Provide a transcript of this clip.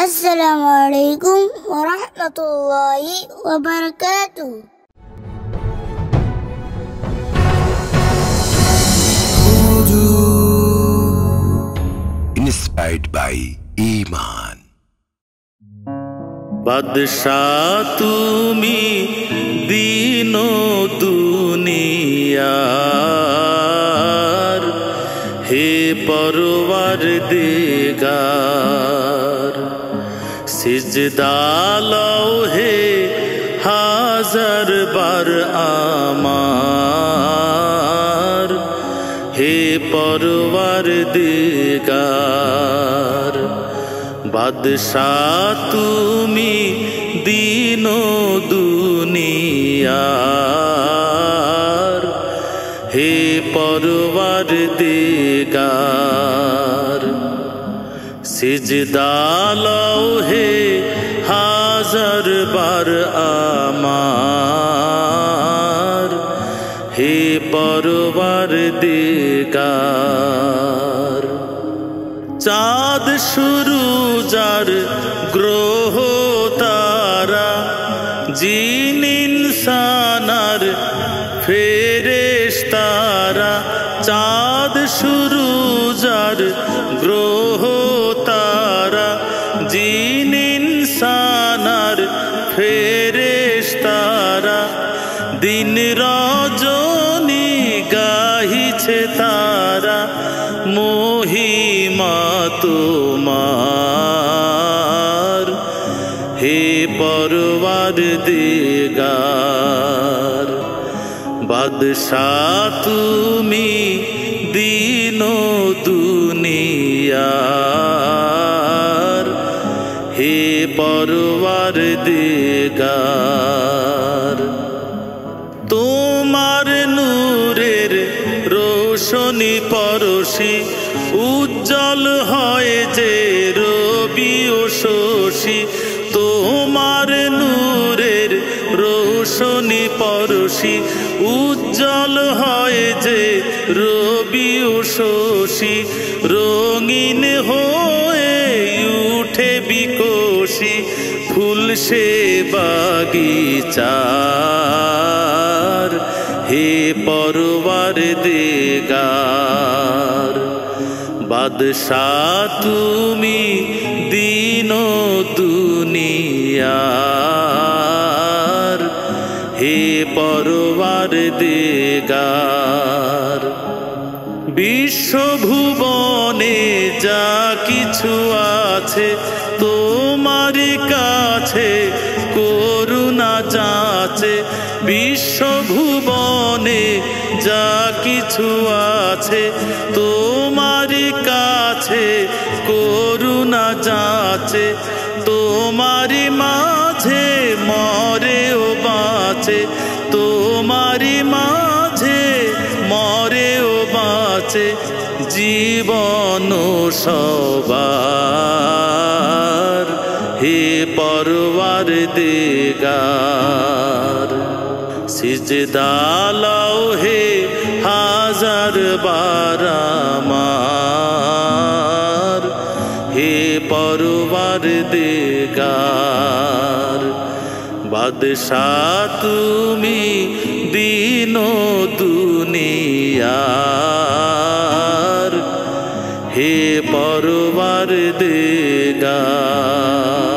আসসালামু আলাইকুম ওরহমতুল্লাহি ওবরকাতু Inspired by Iman. বাদশাহ তুমি দিন দুনিয়ার হে পরওয়ার দেগার সিজদালাও হে হাজার বার আমার। হে পরবার দিগার বাদশাহ তুমি দিন দুনিয়ার। হে পরবার দিগার সিজদালাও হে হাজার বার আমার, হে পরবার দিগার চাঁদ শুরু যার গ্রহ তারা, জিন ইনসানার ফেরেশ তারা চাঁদ শুরু যার গ্রহ জিন ইনসানার ফেরেশ তারা দিন রজনী গাহিছে তারা মহিমা তোমার। হে পরবার দিগার, বাদশাহ তুমি দিন দুনিয়ার। পরবার দিগার। তোমার নূরের রোশনি পরশি উজ্জ্বল হয় যে রবি ও শশী। তোমার নূরের রোশনি পরশি উজ্জ্বল হয় যে রবি ও শশী। রঙিন হয়ে উঠে বিকশি ফুল সে বাগিচার। হে পরবার দিগার, বাদশাহ তুমি দিন দুনিয়ার। হে পরবার দিগার, বিশ্বভুবনে যা কিছু আছে তোমার বিশ্বভুবনে যা কিছু আছে তোমার কাছে, করুণা যাচে, তোমার মাঝে মরে ও বাঁচে, তোমার মাঝে মরে ও বাঁচে, জীবন সবার। হে পরবার দিগার। সিজদালাও হে হাজার বারামার। হে পরবার দিগার, বাদশাহ তুমি দিন দুনিয়ার। হে পরবার দিগার